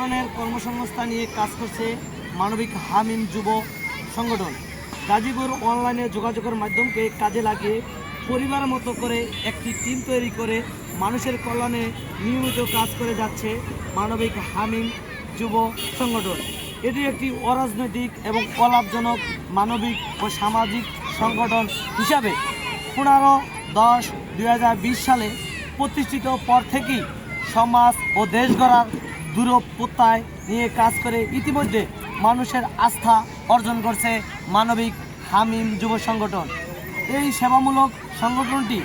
ধরনের কর্মসংস্থান নিয়ে কাজ করছে মানবিক হামিম যুব সংগঠন। গাজীপুর অনলাইনে যোগাযোগের মাধ্যমকে কাজে লাগিয়ে পরিবার মতো করে একটি টিম তৈরি করে মানুষের কল্যাণে নিয়মিত কাজ করে যাচ্ছে মানবিক হামিম যুব সংগঠন। এটি একটি অরাজনৈতিক এবং অলাভজনক মানবিক ও সামাজিক সংগঠন হিসাবে পনেরো দশ দুই সালে প্রতিষ্ঠিত পর থেকেই সমাজ ও দেশ গড়ার দূরপ্রত্যয় নিয়ে কাজ করে ইতিমধ্যে মানুষের আস্থা অর্জন করছে মানবিক হামিম যুব সংগঠন। এই সেবামূলক সংগঠনটি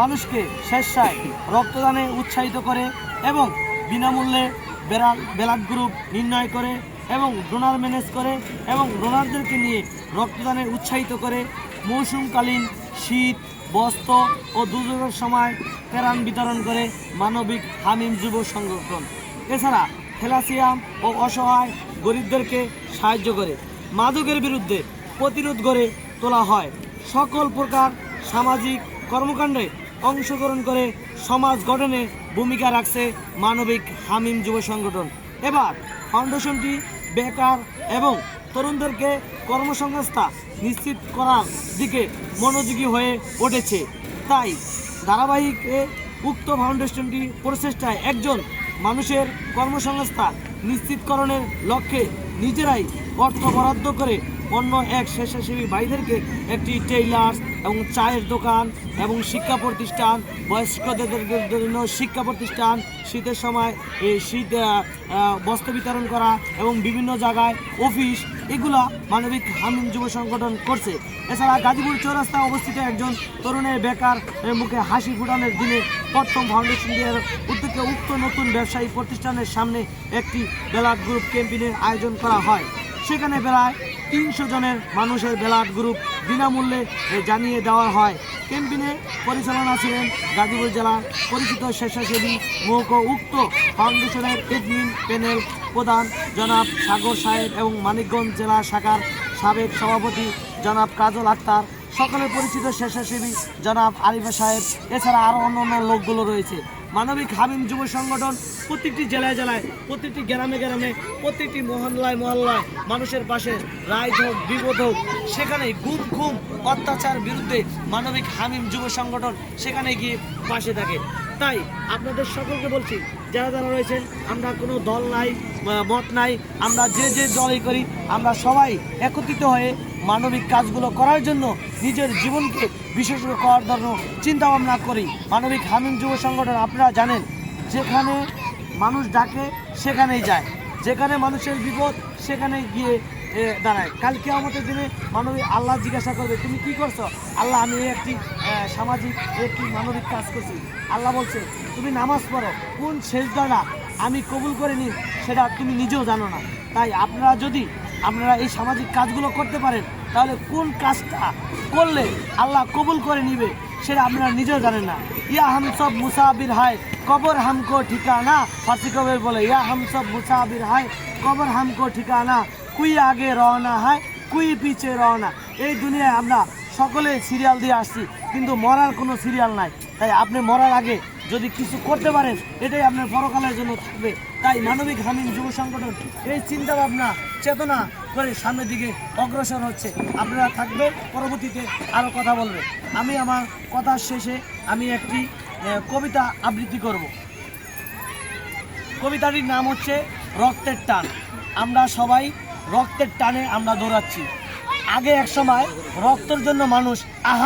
মানুষকে স্বেচ্ছায় রক্তদানে উৎসাহিত করে এবং বিনামূল্যে বেড়াল ব্লাড গ্রুপ নির্ণয় করে এবং ডোনার ম্যানেজ করে এবং ডোনারদেরকে নিয়ে রক্তদানে উৎসাহিত করে মৌসুমকালীন শীত, বস্ত্র ও দুর্যোগের সময় কেরান বিতরণ করে মানবিক হামিম যুব সংগঠন। এছাড়া থ্যালাসিয়াম ও অসহায় গরিবদেরকে সাহায্য করে, মাদকের বিরুদ্ধে প্রতিরোধ গড়ে তোলা হয়। সকল প্রকার সামাজিক কর্মকাণ্ডে অংশগ্রহণ করে সমাজ গঠনে ভূমিকা রাখছে মানবিক হামিম যুব সংগঠন। এবার ফাউন্ডেশনটি বেকার এবং তরুণদেরকে কর্মসংস্থা নিশ্চিত করার দিকে মনোযোগী হয়ে উঠেছে। তাই ধারাবাহিক উক্ত ফাউন্ডেশনটি প্রচেষ্টায় একজন মানুষের কর্মসংস্থান নিশ্চিতকরণের লক্ষ্যে নিজেরাই অর্থ বরাদ্দ করে অন্য এক স্বেচ্ছাসেবী ভাইদেরকে একটি টেইলার্স এবং চায়ের দোকান এবং শিক্ষা প্রতিষ্ঠান বয়স্কদের জন্য শিক্ষা প্রতিষ্ঠান, শীতের সময় এই শীত বস্ত্র বিতরণ করা এবং বিভিন্ন জায়গায় অফিস এগুলা মানবিক হামিম যুব সংগঠন করছে। এছাড়া গাজীপুর চৌরাস্তায় অবস্থিত একজন তরুণের বেকার মুখে হাসি ফুটানোর দিনে প্রথম ফাউন্ডেশন দিয়ে উদ্যোগে উক্ত নতুন ব্যবসায়ী প্রতিষ্ঠানের সামনে একটি ব্লাড গ্রুপ ক্যাম্পেইনের আয়োজন করা হয়। সেখানে প্রায় তিনশো জনের মানুষের ব্লাড গ্রুপ বিনামূল্যে জানিয়ে দেওয়া হয়। ক্যাম্পেইনে পরিচালনা ছিলেন গাজীপুর জেলার পরিচিত স্বেচ্ছাসেবী মৌক উক্ত ফাউন্ডেশনের এডমিন প্যানেল প্রধান জনাব সাগর সাহেব এবং মানিকগঞ্জ জেলা শাখার সাবেক সভাপতি জনাব কাজল আক্তার, সকলের পরিচিত স্বেচ্ছাসেবী জনাব আরিফা সাহেব, এছাড়া আরও অন্য অন্য লোকগুলো রয়েছে। মানবিক হামিম যুব সংগঠন প্রত্যেকটি জেলায় জেলায়, প্রত্যেকটি গ্রামে গ্রামে, প্রত্যেকটি মহল্লায় মহল্লায় মানুষের পাশে রায় হোক, বিপদ হোক সেখানে গুম খুম অত্যাচার বিরুদ্ধে মানবিক হামিম যুব সংগঠন সেখানে গিয়ে পাশে থাকে। তাই আপনাদের সকলকে বলছি, যারা যারা রয়েছেন, আমরা কোনো দল নাই মত নাই, আমরা যে যে দলই করি, আমরা সবাই একত্রিত হয়ে মানবিক কাজগুলো করার জন্য নিজের জীবনকে বিশেষ করে করার জন্য চিন্তা ভাবনা করি। মানবিক হামিম যুব সংগঠন, আপনারা জানেন, যেখানে মানুষ ডাকে, সেখানেই যায়। যেখানে মানুষের বিপদ সেখানে গিয়ে দাঁড়ায়। কালকে আমাদের দিনে মানবিক আল্লাহ জিজ্ঞাসা করবে, তুমি কি করছ? আল্লাহ, আমি একটি সামাজিক, একটি মানবিক কাজ করছি। আল্লাহ বলছে, তুমি নামাজ পড়ো। কোন শেষদানা আমি কবুল করে নিই, সেটা তুমি নিজেও জানো না। তাই আপনারা যদি আপনারা এই সামাজিক কাজগুলো করতে পারেন, তাহলে কোন কাজটা করলে আল্লাহ কবুল করে নিবে সেটা আপনারা নিজেও জানেন না। ইয়া হাম সব মুসাবির হায়, কবর হামকো ঠিকানা, ফার্সি কবের বলে, ইয়া হাম সব মুসাবির হায়, কবর হামকো ঠিকানা, কুই আগে রওনা হয়, কুই পিছে রওনা। এই দুনিয়ায় আমরা সকলে সিরিয়াল দিয়ে আসছি, কিন্তু মরার কোনো সিরিয়াল নাই। তাই আপনি মরার আগে যদি কিছু করতে পারেন এটাই আপনার পরকালের জন্য থাকবে। তাই মানবিক হামিম যুব সংগঠন এই চিন্তা ভাবনা, চেতনা করে সামনের দিকে অগ্রসর হচ্ছে। আপনারা থাকবে পরবর্তীতে আরও কথা বলবে। আমি আমার কথার শেষে আমি একটি কবিতা আবৃত্তি করব। কবিতাটির নাম হচ্ছে রক্তের টান। আমরা সবাই রক্তের টানে আমরা দৌড়াচ্ছি। আগে এক সময় রক্তের জন্য মানুষ আহা